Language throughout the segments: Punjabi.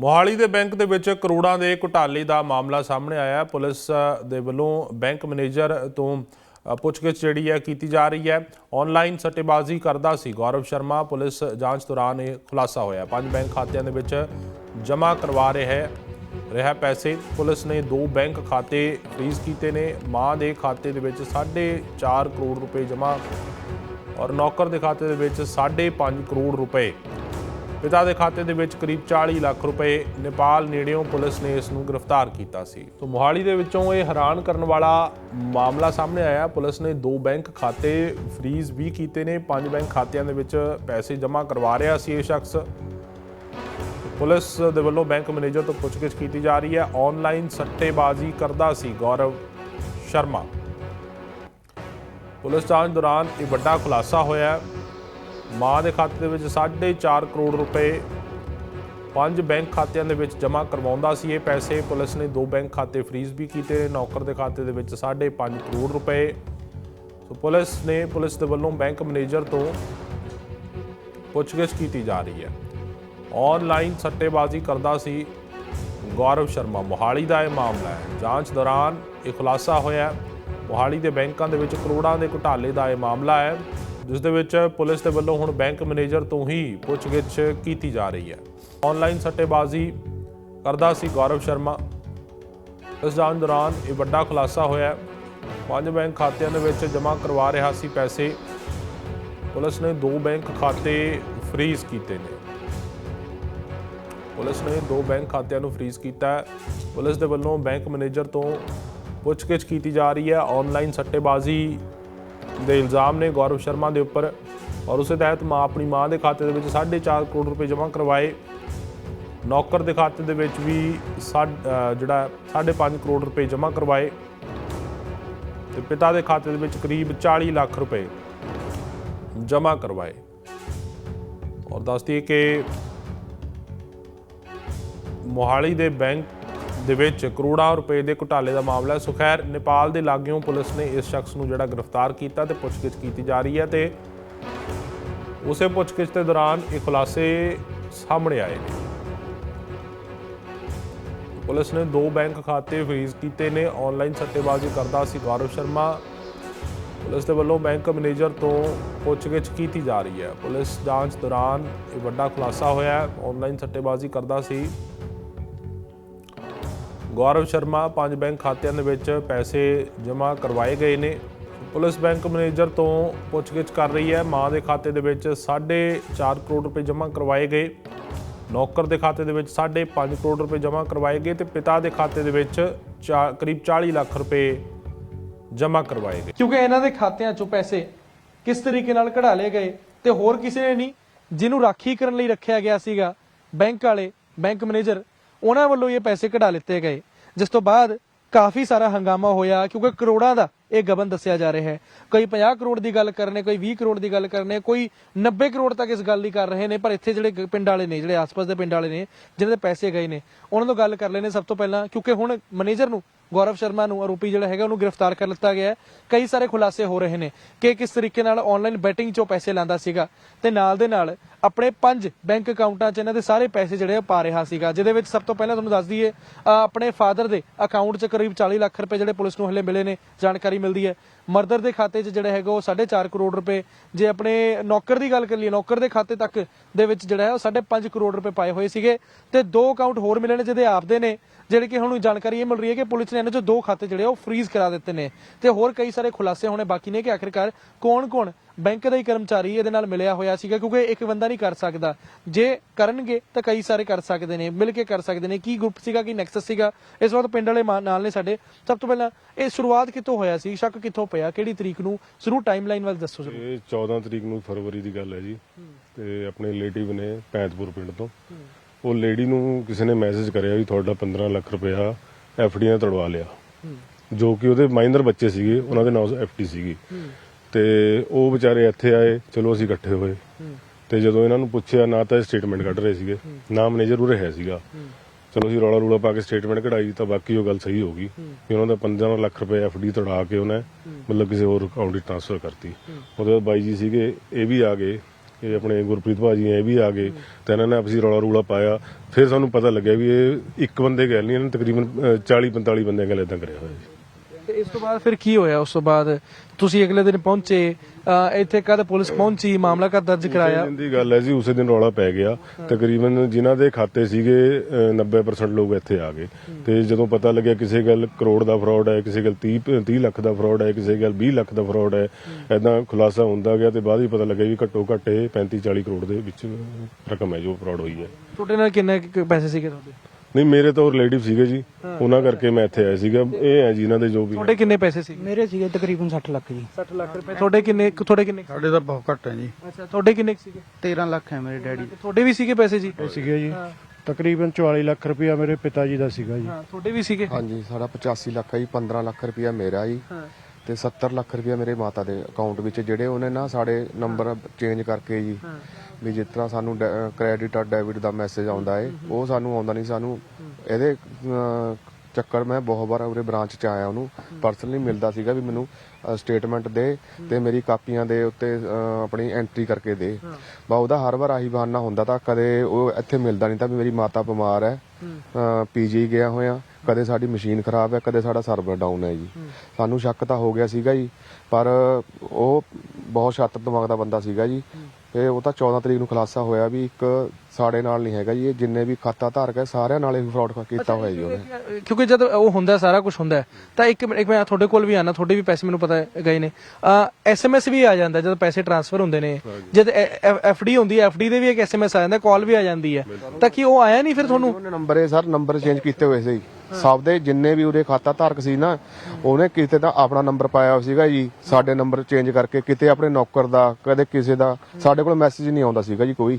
ਮੋਹਾਲੀ ਦੇ ਬੈਂਕ ਦੇ ਵਿੱਚ ਕਰੋੜਾਂ ਦੇ ਘੁਟਾਲੇ ਦਾ ਮਾਮਲਾ ਸਾਹਮਣੇ ਆਇਆ। ਪੁਲਿਸ ਦੇ ਵੱਲੋਂ ਬੈਂਕ ਮੈਨੇਜਰ ਤੋਂ ਪੁੱਛਗਿੱਛ ਜਿਹੜੀ ਹੈ ਕੀਤੀ ਜਾ ਰਹੀ ਹੈ। ਆਨਲਾਈਨ ਸੱਟੇਬਾਜ਼ੀ ਕਰਦਾ ਸੀ ਗੌਰਵ ਸ਼ਰਮਾ। ਪੁਲਿਸ ਜਾਂਚ ਦੌਰਾਨ ਇਹ ਖੁਲਾਸਾ ਹੋਇਆ। ਪੰਜ ਬੈਂਕ ਖਾਤਿਆਂ ਦੇ ਵਿੱਚ ਜਮ੍ਹਾਂ ਕਰਵਾ ਰਿਹਾ ਹੈ, ਰਿਹਾ ਪੈਸੇ। ਪੁਲਿਸ ਨੇ ਦੋ ਬੈਂਕ ਖਾਤੇ ਫ੍ਰੀਜ਼ ਕੀਤੇ ਨੇ। ਮਾਂ ਦੇ ਖਾਤੇ ਦੇ ਵਿੱਚ 4.5 ਕਰੋੜ ਰੁਪਏ ਜਮ੍ਹਾਂ ਔਰ ਨੌਕਰ ਦੇ ਖਾਤੇ ਦੇ ਵਿੱਚ 5.5 ਕਰੋੜ ਰੁਪਏ। ਪਿਤਾ ਦੇ ਖਾਤੇ ਦੇ ਵਿੱਚ ਕਰੀਬ 40 ਲੱਖ ਰੁਪਏ ਨੇਪਾਲ ਨੇੜਿਓਂ ਪੁਲਿਸ ਨੇ ਇਸ ਨੂੰ ਗ੍ਰਿਫਤਾਰ ਕੀਤਾ ਸੀ। ਤੋਂ ਮੋਹਾਲੀ ਦੇ ਵਿੱਚੋਂ ਇਹ ਹੈਰਾਨ ਕਰਨ ਵਾਲਾ ਮਾਮਲਾ ਸਾਹਮਣੇ ਆਇਆ। ਪੁਲਿਸ ਨੇ ਦੋ ਬੈਂਕ ਖਾਤੇ ਫ੍ਰੀਜ਼ ਵੀ ਕੀਤੇ ਨੇ। ਪੰਜ ਬੈਂਕ ਖਾਤਿਆਂ ਦੇ ਵਿੱਚ ਪੈਸੇ ਜਮ੍ਹਾਂ ਕਰਵਾ ਰਿਹਾ ਸੀ ਇਹ ਸ਼ਖਸ। ਪੁਲਿਸ ਦੇ ਵੱਲੋਂ ਬੈਂਕ ਮੈਨੇਜਰ ਤੋਂ ਪੁੱਛਗਿੱਛ ਕੀਤੀ ਜਾ ਰਹੀ ਹੈ। ਆਨਲਾਈਨ ਸੱਟੇਬਾਜ਼ੀ ਕਰਦਾ ਸੀ ਗੌਰਵ ਸ਼ਰਮਾ। ਪੁਲਿਸ ਜਾਂਚ ਦੌਰਾਨ ਇਹ ਵੱਡਾ ਖੁਲਾਸਾ ਹੋਇਆ। ਮਾਂ ਦੇ ਖਾਤੇ ਦੇ ਵਿੱਚ 4.5 ਕਰੋੜ ਰੁਪਏ ਪੰਜ ਬੈਂਕ ਖਾਤਿਆਂ ਦੇ ਵਿੱਚ ਜਮ੍ਹਾਂ ਕਰਵਾਉਂਦਾ ਸੀ। ਇਹ ਪੈਸੇ ਪੁਲਿਸ ਨੇ ਦੋ ਬੈਂਕ ਖਾਤੇ ਫ੍ਰੀਜ਼ ਵੀ ਕੀਤੇ ਨੇ, ਨੌਕਰ ਦੇ ਖਾਤੇ ਦੇ ਵਿੱਚ 5.5 ਕਰੋੜ ਰੁਪਏ। ਸੋ ਪੁਲਿਸ ਨੇ, ਪੁਲਿਸ ਦੇ ਵੱਲੋਂ ਬੈਂਕ ਮੈਨੇਜਰ ਤੋਂ ਪੁੱਛਗਿੱਛ ਕੀਤੀ ਜਾ ਰਹੀ ਹੈ। ਆਨਲਾਈਨ ਸੱਟੇਬਾਜ਼ੀ ਕਰਦਾ ਸੀ ਗੌਰਵ ਸ਼ਰਮਾ। ਮੋਹਾਲੀ ਦਾ ਇਹ ਮਾਮਲਾ ਹੈ। ਜਾਂਚ ਦੌਰਾਨ ਇਹ ਖੁਲਾਸਾ ਹੋਇਆ ਮੋਹਾਲੀ ਦੇ ਬੈਂਕਾਂ ਦੇ ਵਿੱਚ ਕਰੋੜਾਂ ਦੇ ਘੁਟਾਲੇ ਦਾ ਇਹ ਮਾਮਲਾ ਹੈ। ਜਿਸ ਦੇ ਵਿੱਚ ਪੁਲਿਸ ਦੇ ਵੱਲੋਂ ਹੁਣ ਬੈਂਕ ਮੈਨੇਜਰ ਤੋਂ ਹੀ ਪੁੱਛਗਿੱਛ ਕੀਤੀ ਜਾ ਰਹੀ ਹੈ। ਆਨਲਾਈਨ ਸੱਟੇਬਾਜ਼ੀ ਕਰਦਾ ਸੀ ਗੌਰਵ ਸ਼ਰਮਾ। ਇਸ ਜਾਂਚ ਦੌਰਾਨ ਇਹ ਵੱਡਾ ਖੁਲਾਸਾ ਹੋਇਆ। ਪੰਜ ਬੈਂਕ ਖਾਤਿਆਂ ਦੇ ਵਿੱਚ ਜਮ੍ਹਾਂ ਕਰਵਾ ਰਿਹਾ ਸੀ ਪੈਸੇ। ਪੁਲਿਸ ਨੇ ਦੋ ਬੈਂਕ ਖਾਤੇ ਫ੍ਰੀਜ਼ ਕੀਤੇ ਨੇ। ਪੁਲਿਸ ਨੇ ਦੋ ਬੈਂਕ ਖਾਤਿਆਂ ਨੂੰ ਫ੍ਰੀਜ਼ ਕੀਤਾ। ਪੁਲਿਸ ਦੇ ਵੱਲੋਂ ਬੈਂਕ ਮੈਨੇਜਰ ਤੋਂ ਪੁੱਛਗਿੱਛ ਕੀਤੀ ਜਾ ਰਹੀ ਹੈ। ਆਨਲਾਈਨ ਸੱਟੇਬਾਜ਼ੀ ਦੇ ਇਲਜ਼ਾਮ ਨੇ ਗੌਰਵ ਸ਼ਰਮਾ ਦੇ ਉੱਪਰ ਔਰ ਉਸੇ ਤਹਿਤ ਮਾਂ ਆਪਣੀ ਮਾਂ ਦੇ ਖਾਤੇ ਦੇ ਵਿੱਚ 4.5 ਕਰੋੜ ਰੁਪਏ ਜਮ੍ਹਾਂ ਕਰਵਾਏ। ਨੌਕਰ ਦੇ ਖਾਤੇ ਦੇ ਵਿੱਚ ਵੀ ਸਾਢ- ਅ, ਜਿਹੜਾ 5.5 ਕਰੋੜ ਰੁਪਏ ਜਮ੍ਹਾਂ ਕਰਵਾਏ ਤੇ ਪਿਤਾ ਦੇ ਖਾਤੇ ਦੇ ਵਿੱਚ ਕਰੀਬ 40 ਲੱਖ ਰੁਪਏ ਜਮ੍ਹਾਂ ਕਰਵਾਏ। ਔਰ ਦੱਸਦੀ ਕਿ ਮੋਹਾਲੀ ਦੇ ਬੈਂਕ ਦੇ ਵਿੱਚ ਕਰੋੜਾਂ ਰੁਪਏ ਦੇ ਘੁਟਾਲੇ ਦਾ ਮਾਮਲਾ ਹੈ। ਸੁਖੈਰ ਨੇਪਾਲ ਦੇ ਲਾਗਿਓਂ ਪੁਲਿਸ ਨੇ ਇਸ ਸ਼ਖਸ ਨੂੰ ਜਿਹੜਾ ਗ੍ਰਿਫਤਾਰ ਕੀਤਾ ਤੇ ਪੁੱਛਗਿੱਛ ਕੀਤੀ ਜਾ ਰਹੀ ਹੈ ਤੇ ਉਸੇ ਪੁੱਛਗਿੱਛ ਦੇ ਦੌਰਾਨ ਇਹ ਖੁਲਾਸੇ ਸਾਹਮਣੇ ਆਏ ਨੇ। ਪੁਲਿਸ ਨੇ ਦੋ ਬੈਂਕ ਖਾਤੇ ਫ੍ਰੀਜ਼ ਕੀਤੇ ਨੇ। ਆਨਲਾਈਨ ਸੱਟੇਬਾਜ਼ੀ ਕਰਦਾ ਸੀ ਗੌਰਵ ਸ਼ਰਮਾ। ਪੁਲਿਸ ਦੇ ਵੱਲੋਂ ਬੈਂਕ ਮੈਨੇਜਰ ਤੋਂ ਪੁੱਛਗਿੱਛ ਕੀਤੀ ਜਾ ਰਹੀ ਹੈ। ਪੁਲਿਸ ਜਾਂਚ ਦੌਰਾਨ ਇਹ ਵੱਡਾ ਖੁਲਾਸਾ ਹੋਇਆ। ਹੈ ਆਨਲਾਈਨ ਸੱਟੇਬਾਜ਼ੀ ਕਰਦਾ ਸੀ। ਗੌਰਵ ਸ਼ਰਮਾ ਪੰਜ ਬੈਂਕ ਖਾਤਿਆਂ ਦੇ ਵਿੱਚ ਪੈਸੇ ਜਮ੍ਹਾਂ ਕਰਵਾਏ ਗਏ ਨੇ। ਪੁਲਿਸ ਬੈਂਕ ਮੈਨੇਜਰ ਤੋਂ ਪੁੱਛਗਿੱਛ ਕਰ ਰਹੀ ਹੈ। ਮਾਂ ਦੇ ਖਾਤੇ ਦੇ ਵਿੱਚ 4.5 ਕਰੋੜ ਰੁਪਏ ਜਮ੍ਹਾਂ ਕਰਵਾਏ ਗਏ। ਨੌਕਰ ਦੇ ਖਾਤੇ ਦੇ ਵਿੱਚ 5.5 ਕਰੋੜ ਰੁਪਏ ਜਮ੍ਹਾਂ ਕਰਵਾਏ ਗਏ ਤੇ ਪਿਤਾ ਦੇ ਖਾਤੇ ਦੇ ਵਿੱਚ ਚਾ- ਕਰੀਬ 40 ਲੱਖ ਰੁਪਏ ਜਮ੍ਹਾਂ ਕਰਵਾਏ ਗਏ। ਕਿਉਂਕਿ ਇਹਨਾਂ ਦੇ ਖਾਤਿਆਂ ਚੋਂ ਪੈਸੇ ਕਿਸ ਤਰੀਕੇ ਨਾਲ ਕਢਾ ਲਏ ਗਏ ਤੇ ਹੋਰ ਕਿਸੇ ਨੇ ਨਹੀਂ, ਜਿਹਨੂੰ ਰਾਖੀ ਕਰਨ ਲਈ ਰੱਖਿਆ ਗਿਆ ਸੀਗਾ, ਬੈਂਕ ਵਾਲੇ, ਬੈਂਕ ਮੈਨੇਜਰ ਉਹਨਾਂ ਵੱਲੋਂ ਇਹ ਪੈਸੇ ਕਢਾ ਲਿੱਤੇ ਗਏ, ਜਿਸ ਤੋਂ ਬਾਅਦ ਕਾਫੀ ਸਾਰਾ ਹੰਗਾਮਾ ਹੋਇਆ ਕਿਉਂਕਿ ਕਰੋੜਾਂ ਦਾ ਇਹ ਗਬਨ ਦੱਸਿਆ ਜਾ ਰਿਹਾ ਹੈ। ਕੋਈ 50 ਕਰੋੜ ਦੀ ਗੱਲ ਕਰਨੇ, ਕੋਈ 20 ਕਰੋੜ ਦੀ ਗੱਲ ਕਰਨੇ, ਕੋਈ 90 ਕਰੋੜ ਤੱਕ ਇਸ ਗੱਲ ਦੀ ਕਰ ਰਹੇ ਨੇ, ਪਰ ਇੱਥੇ ਜਿਹੜੇ ਪਿੰਡ ਵਾਲੇ ਨੇ, ਜਿਹੜੇ ਆਸ-ਪਾਸ ਦੇ ਪਿੰਡ ਵਾਲੇ ਨੇ ਜਿਨ੍ਹਾਂ ਦੇ ਪੈਸੇ ਗਏ ਨੇ, ਉਹਨਾਂ ਤੋਂ ਗੱਲ ਕਰ ਲੈਣੇ ਸਭ ਤੋਂ ਪਹਿਲਾਂ, ਕਿਉਂਕਿ ਹੁਣ ਮੈਨੇਜਰ ਨੂੰ ਗੌਰਵ ਸ਼ਰਮਾ ਨੂੰ ਆਰੋਪੀ ਜਿਹੜਾ ਹੈਗਾ ਉਹਨੂੰ ਗ੍ਰਿਫਤਾਰ ਕਰ ਲਿੱਤਾ ਗਿਆ ਹੈ। ਕਈ ਸਾਰੇ ਖੁਲਾਸੇ ਹੋ ਰਹੇ ਨੇ ਕਿ ਕਿਸ ਤਰੀਕੇ ਨਾਲ ਆਨਲਾਈਨ ਬੈਟਿੰਗ 'ਚੋਂ ਪੈਸੇ ਲਾਂਦਾ ਸੀਗਾ ਤੇ ਨਾਲ ਦੇ ਨਾਲ ਆਪਣੇ ਪੰਜ ਬੈਂਕ ਅਕਾਊਂਟਾਂ 'ਚ ਇਹਨਾਂ ਦੇ ਸਾਰੇ ਪੈਸੇ ਜਿਹੜੇ ਆ ਪਾ ਰਿਹਾ ਸੀਗਾ, ਜਿਹਦੇ ਵਿੱਚ ਸਭ ਤੋਂ ਪਹਿਲਾਂ ਤੁਹਾਨੂੰ ਦੱਸ ਦਈਏ ਆਪਣੇ ਫਾਦਰ ਦੇ ਅਕਾਊਂਟ 'ਚ ਕਰੀਬ 40 ਲੱਖ ਰੁਪਏ ਜਿਹੜੇ ਪੁਲਿਸ ਨੂੰ ਹਲੇ ਮਿਲੇ ਨੇ, ਜਾਣਕਾਰੀ ਮਿਲਦੀ ਹੈ। ਮਰਦਰ ਦੇ ਖਾਤੇ 'ਚ ਜਿਹੜਾ ਹੈਗਾ ਉਹ 4.5 ਕਰੋੜ ਰੁਪਏ, ਜੇ ਆਪਣੇ ਨੌਕਰ ਦੀ ਗੱਲ ਕਰ ਲਈਏ, ਨੌਕਰ ਦੇ ਖਾਤੇ ਤੱਕ ਦੇ ਵਿੱਚ ਜਿਹੜਾ ਹੈ ਉਹ 5.5 ਕਰੋੜ ਰੁਪਏ ਪਾਏ ਹੋਏ ਸੀਗੇ ਤੇ ਦੋ ਅਕਾਊਂਟ ਹੋਰ ਮਿਲੇ ਨੇ ਜਿਹਦੇ ਆਪਦੇ ਨੇ। ਜਿਹੜੇ ਕਿ ਹੁਣ ਜਾਣਕਾਰੀ ਇਹ ਮਿਲ ਰਹੀ ਹੈ ਕਿ ਪੁਲਿਸ ਨੇ ਇਹਨਾਂ 'ਚੋਂ ਦੋ ਖਾਤੇ ਜਿਹੜੇ ਉਹ ਫ੍ਰੀਜ਼ ਕਰਾ ਦਿੱਤੇ ਨੇ। ਤੇ ਹੋਰ ਕਈ ਸਾਰੇ ਖੁਲਾਸੇ ਹੋਣੇ ਬਾਕੀ ਨੇ ਕਿ ਆਖਿਰਕਾਰ ਕੌਣ-ਕੌਣ ਬੈਂਕ ਦਾ ਹੀ ਕਰਮਚਾਰੀ ਇਹਦੇ ਨਾਲ ਮਿਲਿਆ ਹੋਇਆ ਸੀਗਾ ਕਿਉਂਕਿ ਇੱਕ ਬੰਦਾ ਨਹੀਂ ਕਰ ਸਕਦਾ। ਜੇ ਕਰਨਗੇ ਤਾਂ ਕਈ ਸਾਰੇ ਕਰ ਸਕਦੇ ਨੇ ਮਿਲ ਕੇ ਕਰ ਸਕਦੇ ਨੇ। ਕੀ ਗਰੁੱਪ ਸੀਗਾ ਕੀ ਨੈਕਸਸ ਸੀਗਾ ਇਸ ਵਕਤ ਪਿੰਡ ਵਾਲੇ ਨਾਲ ਨੇ ਸਾਡੇ। ਸਭ ਤੋਂ ਪਹਿਲਾਂ ਇਹ ਸ਼ੁਰੂਆਤ ਕਿੱਥੋਂ ਹੋਇਆ ਸੀ ਸ਼ੱਕ ਕਿੱਥੋਂ ਪਿਆ ਕਿਹੜੀ ਤਰੀਕ ਨੂੰ? ਜ਼ਰੂਰ ਟਾਈਮਲਾਈਨ ਵੱਲ ਦੱਸੋ ਜ਼ਰੂਰ। ਇਹ 14 ਤਰੀਕ ਨੂੰ ਫਰਵਰੀ ਦੀ ਗੱਲ ਹੈ ਜੀ। ਤੇ ਆਪਣੇ ਰਿਲੇਟਿਵ ਨੇ ਪੈਂਤਪੁਰ ਪਿੰਡ ਤੋਂ। ਉਹ ਲੇਡੀ ਨੂੰ ਕਿਸੇ ਨੇ ਮੈਸੇਜ ਕਰਿਆ ਵੀ ਤੁਹਾਡਾ 15 ਲੱਖ ਰੁਪਇਆ ਐਫਡੀ ਨੇ ਤੜਵਾ ਲਿਆ। ਜੋ ਕਿ ਉਹਦੇ ਮਾਈਨਰ ਬੱਚੇ ਸੀਗੇ, ਉਹਨਾਂ ਦੇ ਨਾਲ ਐਫਡੀ ਸੀਗੀ। ਤੇ ਉਹ ਵਿਚਾਰੇ ਇੱਥੇ ਆਏ, ਚਲੋ ਅਸੀਂ ਇਕੱਠੇ ਹੋਏ। ਤੇ ਜਦੋਂ ਇਹਨਾਂ ਨੂੰ ਪੁੱਛਿਆ, ਨਾ ਤਾਂ ਸਟੇਟਮੈਂਟ ਕੱਢ ਰਹੇ ਸੀਗੇ, ਨਾ ਮੈਨੇਜਰ ਉਰੇ ਹੈ ਸੀਗਾ। ਚਲੋ ਅਸੀਂ ਰੌਲਾ ਰੂਲਾ ਪਾ ਕੇ ਸਟੇਟਮੈਂਟ ਕਢਾਈ ਤਾਂ ਬਾਕੀ ਉਹ ਗੱਲ ਸਹੀ ਹੋ ਗਈ ਕਿ ਉਹਨਾਂ ਦਾ 15 ਲੱਖ ਰੁਪਏ ਐਫਡੀ ਤੜਾ ਕੇ ਉਹਨੇ ਮਤਲਬ ਕਿਸੇ ਹੋਰ ਅਕਾਊਂਟ 'ਚ ਟ੍ਰਾਂਸਫਰ ਕਰਤੀ। ਉਹਦੇ ਬਾਅਦ ਬਾਈ ਜੀ ਸੀਗੇ, ਇਹ ਵੀ ਆ ਗਏ। ਇਹ ਆਪਣੇ ਗੁਰਪ੍ਰੀਤ ਭਾਜੀ ਇਹ ਵੀ ਆ ਗਏ, ਤਾਂ ਇਹਨਾਂ ਨੇ ਆਪਸੀ ਰੌਲਾ ਰੂਲਾ ਪਾਇਆ। ਫਿਰ ਸਾਨੂੰ ਪਤਾ ਲੱਗਿਆ ਵੀ ਇਹ ਇੱਕ ਬੰਦੇ ਗਏ ਨਹੀਂ ਇਹਨਾਂ ਨੇ ਤਕਰੀਬਨ 40 45 ਬੰਦਿਆਂ ਗੱਲ ਇਦਾਂ ਕਰਿਆ ਹੋਇਆ ਜੀ ਤੇ ਇਸ ਤੋਂ ਬਾਅਦ ਫਿਰ ਕੀ ਹੋਇਆ ਉਸ ਤੋਂ ਬਾਅਦ? ਤੁਸੀਂ ਅਗਲੇ ਦਿਨ ਪਹੁੰਚੇ ਇੱਥੇ ਕਦ ਪੁਲਿਸ ਪਹੁੰਚੀ ਮਾਮਲਾ ਕਦ ਦਰਜ ਕਰਾਇਆ? ਦਿਨ ਦੀ ਗੱਲ ਹੈ ਜੀ ਉਸੇ ਦਿਨ ਰੌਲਾ ਪੈ ਗਿਆ। ਤਕਰੀਬਨ ਜਿਨ੍ਹਾਂ ਦੇ ਖਾਤੇ ਸੀਗੇ ਅਹ 90% ਲੋਕ ਇੱਥੇ ਆ ਗਏ। ਤੇ ਜਦੋਂ ਪਤਾ ਲੱਗਿਆ ਕਿਸੇ ਗੱਲ ਕਰੋੜ ਦਾ ਫਰਾਡ ਹੈ ਕਿਸੇ ਗੱਲ 30 30 ਲੱਖ ਦਾ ਫਰਾਡ ਹੈ ਕਿਸੇ ਗੱਲ 20 ਲੱਖ ਦਾ ਫਰਾਡ ਹੈ ਐਦਾਂ ਖੁਲਾਸਾ ਹੁੰਦਾ ਗਿਆ ਤੇ ਬਾਅਦ ਹੀ ਪਤਾ ਲੱਗਿਆ ਵੀ ਘੱਟੋ ਘੱਟ ਇਹ 35 40 ਕਰੋੜ ਦੇ ਵਿੱਚ ਰਕਮ ਹੈ ਜੋ ਫਰਾਡ ਹੋਈ ਹੈ। ਤੁਹਾਡੇ ਨਾਲ ਕਿੰਨੇ ਕੁ ਪੈਸੇ ਸੀਗੇ ਤੁਹਾਡੇ? ਨਹੀਂ ਮੇਰੇ ਤਾਂ ਰਿਲੇਟਿਵ ਸੀਗੇ ਜੀ। ਉਹਨਾਂ ਕਰਕੇ ਮੈਂ ਇੱਥੇ ਆਇਆ ਸੀਗਾ। ਇਹ ਹੈ ਜੀ ਇਹਨਾਂ ਦੇ ਜੋ ਵੀ ਤੁਹਾਡੇ ਕਿੰਨੇ ਪੈਸੇ ਸੀਗੇ? ਮੇਰੇ ਸੀਗੇ ਤਕਰੀਬਨ 60 ਲੱਖ ਜੀ। 60 ਲੱਖ ਰੁਪਏ। ਤੁਹਾਡੇ ਕਿੰਨੇ ਤੁਹਾਡੇ ਕਿੰਨੇ ਸਾਡੇ ਤਾਂ ਬਹੁਤ ਘੱਟ ਹੈ ਜੀ। ਅੱਛਾ ਤੁਹਾਡੇ ਕਿੰਨੇ ਸੀਗੇ? 13 ਲੱਖ ਹੈ ਮੇਰੇ ਡੈਡੀ। ਤੁਹਾਡੇ ਵੀ ਸੀਗੇ ਪੈਸੇ ਜੀ? ਸੀਗੇ ਜੀ। ਤਕਰੀਬਨ 44 ਲੱਖ ਰੁਪਇਆ ਮੇਰੇ ਪਿਤਾ ਜੀ ਦਾ ਸੀਗਾ ਜੀ। ਹਾਂ ਤੁਹਾਡੇ ਵੀ ਸੀਗੇ? ਹਾਂਜੀ ਸਾਡਾ 85 ਲੱਖ ਹੈ ਜੀ 15 ਲੱਖ ਰੁਪਇਆ ਮੇਰਾ ਜੀ। ਹਾਂ। ਤੇ 70 ਲੱਖ ਰੁਪਇਆ ਮੇਰੇ ਮਾਤਾ ਦੇ ਅਕਾਊਂਟ ਵਿੱਚ ਜਿਹੜੇ ਉਹਨੇ ਨਾ ਸਾਡੇ ਨੰਬਰ ਚੇਂਜ ਕਰਕੇ ਜੀ ਵੀ ਜਿਸ ਤਰ੍ਹਾਂ ਸਾਨੂੰ ਕ੍ਰੈਡਿਟ ਔਰ ਡੈਬਿਟ ਦਾ ਮੈਸੇਜ ਆਉਂਦਾ ਹੈ ਉਹ ਸਾਨੂੰ ਆਉਂਦਾ ਨਹੀਂ ਸਾਨੂੰ ਇਹਦੇ ਚੱਕਰ ਮੈਂ ਬਹੁਤ ਵਾਰ ਉਹਦੇ ਬ੍ਰਾਂਚ ਚ ਆਇਆ ਉਹਨੂੰ ਪਰਸਨਲੀ ਮਿਲਦਾ ਸੀਗਾ ਵੀ ਮੈਨੂੰ ਸਟੇਟਮੈਂਟ ਦੇ ਤੇ ਮੇਰੀ ਕਾਪੀਆਂ ਦੇ ਉੱਤੇ ਅਹ, ਆਪਣੀ ਐਂਟਰੀ ਕਰਕੇ ਦੇ। ਬਾ ਉਹਦਾ ਹਰ ਵਾਰ ਆਹੀ ਬਹਾਨਾ ਹੁੰਦਾ ਤਾਂ ਕਦੇ ਉਹ ਇੱਥੇ ਮਿਲਦਾ ਨਹੀਂ ਤਾਂ ਵੀ ਮੇਰੀ ਮਾਤਾ ਬਿਮਾਰ ਹੈ ਪੀਜੀ ਗਿਆ ਹੋਇਆ ਕਦੇ ਸਾਡੀ ਮਸ਼ੀਨ ਖਰਾਬ ਹੈ ਕਦੇ ਸਾਡਾ ਸਰਵਰ ਡਾਊਨ ਹੈ ਜੀ। ਸਾਨੂੰ ਸ਼ੱਕ ਤਾਂ ਹੋ ਗਿਆ ਸੀਗਾ ਜੀ ਪਰ ਉਹ ਬਹੁਤ ਛੱਤ ਦਿਮਾਗ ਦਾ ਬੰਦਾ ਸੀਗਾ ਜੀ। ਤੇ ਉਹ ਤਾਂ 14 ਤਰੀਕ ਨੂੰ ਖੁਲਾਸਾ ਹੋਇਆ ਵੀ ਇੱਕ ਸਾਡੇ ਨਾਲ ਨਹੀਂ ਹੈਗਾ ਜੀ ਇਹ ਜਿੰਨੇ ਵੀ ਖਾਤਾ ਧਾਰਕ ਹੈ ਸਾਰਿਆਂ ਨਾਲ ਹੀ ਫਰਾਡ ਕੀਤਾ ਹੋਇਆ ਜੀ ਉਹਨੇ। ਕਿਉਂਕਿ ਜਦ ਉਹ ਹੁੰਦਾ ਸਾਰਾ ਕੁਝ ਹੁੰਦਾ ਹੈ, ਤਾਂ ਇੱਕ ਮਿੰਟ- ਇੱਕ ਮੈਂ ਤੁਹਾਡੇ ਕੋਲ ਵੀ ਆਣਾ ਤੁਹਾਡੇ ਵੀ ਪੈਸੇ ਮੈਨੂੰ ਪਤਾ ਹੈ ਗਏ ਨੇ। ਐਸਐਮਐਸ ਵੀ ਆ ਜਾਂਦਾ ਜਦ ਪੈਸੇ ਟ੍ਰਾਂਸਫਰ ਹੁੰਦੇ ਨੇ। ਜਦ ਐਫਡੀ ਹੁੰਦੀ ਹੈ ਐਫਡੀ ਦੇ ਵੀ ਇੱਕ ਐਸਐਮਐਸ ਆ ਜਾਂਦਾ ਕਾਲ ਵੀ ਆ ਜਾਂਦੀ ਹੈ। ਤਾਂ ਕਿ ਉਹ ਆਇਆ ਨਹੀਂ ਫਿਰ ਤੁਹਾਨੂੰ? ਉਹਨੇ ਨੰਬਰ ਇਹ ਸਰ ਨੰਬਰ ਚੇਂਜ ਕੀਤੇ ਹੋਏ ਸੀ। ਸਭ ਦੇ ਜਿੰਨੇ ਵੀ ਉਹਦੇ ਖਾਤਾ ਧਾਰਕ ਸੀ ਨਾ, ਉਹਨੇ ਕਿਤੇ ਤਾਂ ਆਪਣਾ ਨੰਬਰ ਪਾਇਆ ਹੋਇਆ ਸੀਗਾ ਜੀ, ਸਾਡੇ ਨੰਬਰ ਚੇਂਜ ਕਰਕੇ, ਕਿਤੇ ਆਪਣੇ ਨੌਕਰ ਦਾ, ਕਦੇ ਕਿਸੇ ਦਾ, ਸਾਡੇ ਕੋਲ ਮੈਸੇਜ ਨਹੀਂ ਆਉਂਦਾ ਸੀਗਾ ਜੀ ਕੋਈ।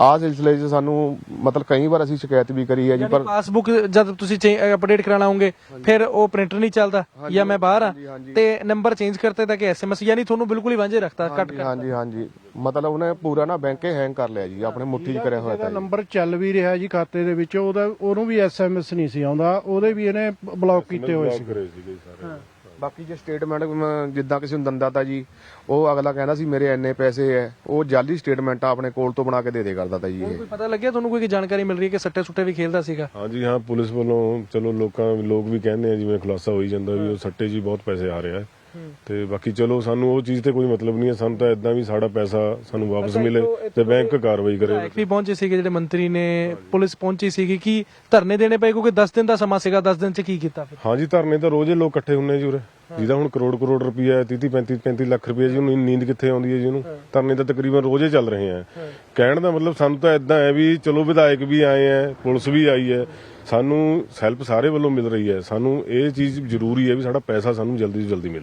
ਆਹ ਸਿਲਸਿਲੇ 'ਚ ਸਾਨੂੰ ਮਤਲਬ ਕਈ ਵਾਰ ਅਸੀਂ ਸ਼ਿਕਾਇਤ ਵੀ ਕਰੀ ਹੈ ਜੀ ਪਰ ਪਾਸਬੁੱਕ ਜਦ ਤੁਸੀਂ ਅਪਡੇਟ ਕਰਾਣਾ ਹੋਗੇ ਫਿਰ ਉਹ ਪ੍ਰਿੰਟਰ ਨਹੀਂ ਚੱਲਦਾ ਜਾਂ ਮੈਂ ਬਾਹਰ ਆ ਤੇ ਨੰਬਰ ਚੇਂਜ ਕਰਤੇ ਤਾਂ ਕਿ ਐਸਐਮਐਸ ਯਾਨੀ ਤੁਹਾਨੂੰ ਬਿਲਕੁਲ ਹੀ ਵਾਂਝੇ ਰੱਖਤਾ ਕੱਟ ਹਾਂਜੀ ਹਾਂਜੀ ਹਾਂਜੀ। ਮਤਲਬ ਉਹਨੇ ਪੂਰਾ ਨਾ ਬੈਂਕ ਹੈਂਗ ਕਰ ਲਿਆ ਜੀ ਆਪਣੇ ਮੁੱਠੀ 'ਚ ਕਰਿਆ ਹੋਇਆ ਤਾਂ। ਨੰਬਰ ਚੱਲ ਵੀ ਰਿਹਾ ਜੀ ਖਾਤੇ ਦੇ ਵਿੱਚ ਉਹਦਾ ਉਹਨੂੰ ਵੀ ਐਸਐਮਐਸ ਨਹੀਂ ਸੀ ਆਉਂਦਾ ਉਹਦੇ ਵੀ ਇਹਨੇ ਬਲੌਕ ਕੀਤੇ ਹੋਏ ਸੀ। ਕਰੇ ਬਾਕੀ ਜੇ ਸਟੇਟਮੈਂਟ ਜਿੱਦਾਂ ਕਿਸੇ ਨੂੰ ਦੰਦਾ ਤਾ ਜੀ ਉਹ ਅਗਲਾ ਕਹਿੰਦਾ ਸੀ ਮੇਰੇ ਇੰਨੇ ਪੈਸੇ ਐ ਉਹ ਜਾਲੀ ਸਟੇਟਮੈਂਟ ਆਪਣੇ ਕੋਲ ਤੋਂ ਬਣਾ ਕੇ ਦੇ ਦੇ ਕਰਦਾ ਤਾ ਜੀ ਇਹ। ਕੋਈ ਪਤਾ ਲੱਗਿਆ ਤੁਹਾਨੂੰ ਕੋਈ ਜਾਣਕਾਰੀ ਮਿਲ ਰਹੀ ਹੈ ਕਿ ਸੱਟੇ ਸੁੱਟੇ ਵੀ ਖੇਲਦਾ ਸੀਗਾ? ਹਾਂਜੀ ਹਾਂ ਪੁਲਿਸ ਵੱਲੋਂ ਚਲੋ ਲੋਕਾਂ ਲੋਕ ਵੀ ਕਹਿੰਦੇ ਆ ਜਿਵੇਂ ਖੁਲਾਸਾ ਹੋਈ ਜਾਂਦਾ ਵੀ ਉਹ ਸੱਟੇ ਜੀ ਬਹੁਤ ਪੈਸੇ ਆ ਰਿਹਾ ਹੈ ਤੇ ਬਾਕੀ ਚਲੋ ਸਾਨੂੰ ਉਹ ਚੀਜ਼ ਤੇ ਕੋਈ ਮਤਲਬ ਨਹੀਂ ਹੈ। ਸਾਨੂੰ ਤਾਂ ਇਦਾਂ ਵੀ ਸਾਡਾ ਪੈਸਾ ਸਾਨੂੰ ਵਾਪਸ ਮਿਲੇ ਤੇ ਬੈਂਕ ਕਾਰਵਾਈ ਕਰੇ। ਵਿਧਾਇਕ ਵੀ ਪਹੁੰਚੇ ਸੀਗੇ ਜਿਹੜੇ ਮੰਤਰੀ ਨੇ ਪੁਲਿਸ ਪਹੁੰਚੀ ਸੀਗੀ ਕਿ ਧਰਨੇ ਦੇਣੇ ਪਏ ਕਿਉਂਕਿ 10 ਦਿਨ ਦਾ ਸਮਾਂ ਸੀਗਾ 10 ਦਿਨ ਚ ਕੀ ਕੀਤਾ ਫਿਰ? ਹਾਂਜੀ ਧਰਨੇ ਤਾਂ ਰੋਜ਼ ਹੀ ਲੋਕ ਇਕੱਠੇ ਹੁੰਨੇ ਜੀ ਉਰੇ। ਜਿਹਦਾ ਹੁਣ ਕਰੋੜ ਕਰੋੜ ਰੁਪਈਆ 30 35 35 ਲੱਖ ਰੁਪਈਆ ਜੀ ਉਹਨੂੰ ਨੀਂਦ ਕਿੱਥੇ ਆਉਂਦੀ ਹੈ ਜੀ ਉਹਨੂੰ? ਧਰਨੇ ਤਾਂ ਤਕਰੀਬਨ ਰੋਜ਼ ਹੀ ਚੱਲ ਰਹੇ ਆ। ਕਹਿਣ ਦਾ ਮਤਲਬ ਸਾਨੂੰ ਤਾਂ ਇਦਾਂ ਹੈ ਵੀ ਚਲੋ ਵਿਧਾਇਕ ਵੀ ਆਏ ਆ ਪੁਲਿਸ ਵੀ ਆਈ ਹੈ। ਸਾਨੂੰ ਹੈਲਪ ਸਾਰੇ ਵੱਲੋਂ ਮਿਲ ਰਹੀ ਹੈ। ਸਾਨੂੰ ਇਹ ਚੀਜ਼ ਜ਼ਰੂਰੀ ਹੈ ਵੀ ਸਾਡਾ ਪੈਸਾ ਸਾਨੂੰ ਜਲਦੀ ਤੋਂ ਜਲਦੀ ਮਿਲੇ।